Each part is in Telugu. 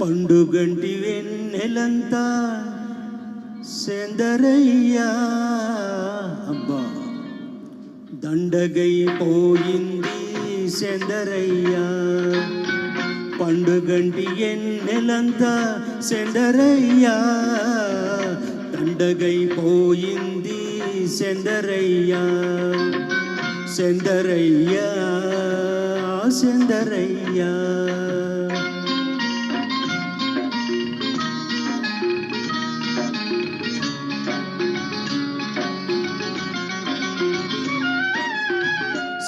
పండుగంటి వెన్నెలంతా సెందరయ్యా అబ్బా దండగైపోయింది సెందరయ్యా పండుగంటి ఎన్నెలంతా సెందరయ్యా దండగైపోయింది సెందరయ్యా సెందరయ్యా సెందరయ్యా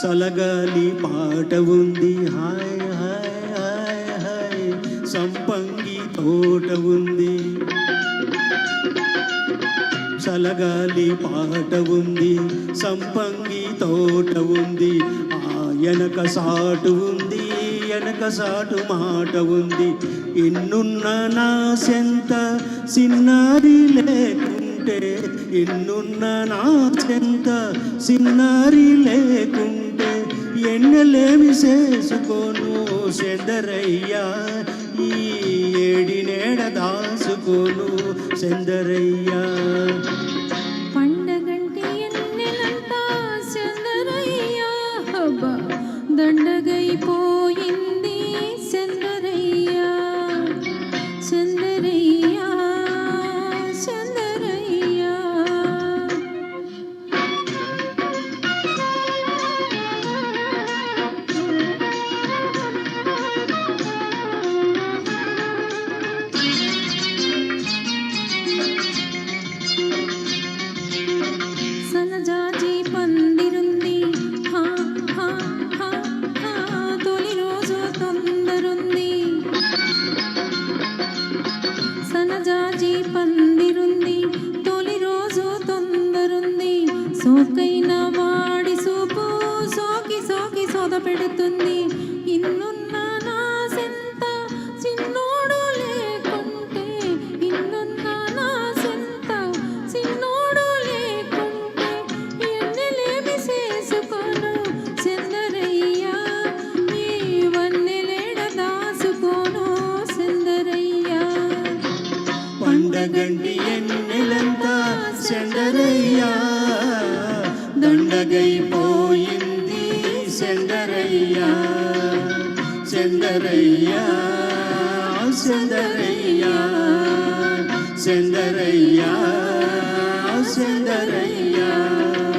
సలగాలి పాట ఉంది. Hi hi hi hi. సంపంగి తోట ఉంది. సలగాలి పాట ఉంది. సంపంగి తోట ఉంది. ఆ వెనక సాటు ఉంది. వెనక సాటు మాట ఉంది. ఎన్నున్న నా సెంత సిన్నారి లేకుంటే ఎన్నున్న నా చెంత సిన్నారి లేకుంటే ఎన్నెలేమి చేసుకోను సెందరయ్యా ఈ ఏడినేడ దాసుకోను సెందరయ్యా పందిరుంది తొలి రోజు తొందరుంది. సోకైన వాడి సూపు సోకి సోకి సోద పెడుతుంది. దండగండి ఎన్నెలంతా సెందరయ్యా దండగైపోయింది సెందరయ్యా సెందరయ్యా సెందరయ్యా సెందరయ్యా సెందరయ్యా థ్యాంక్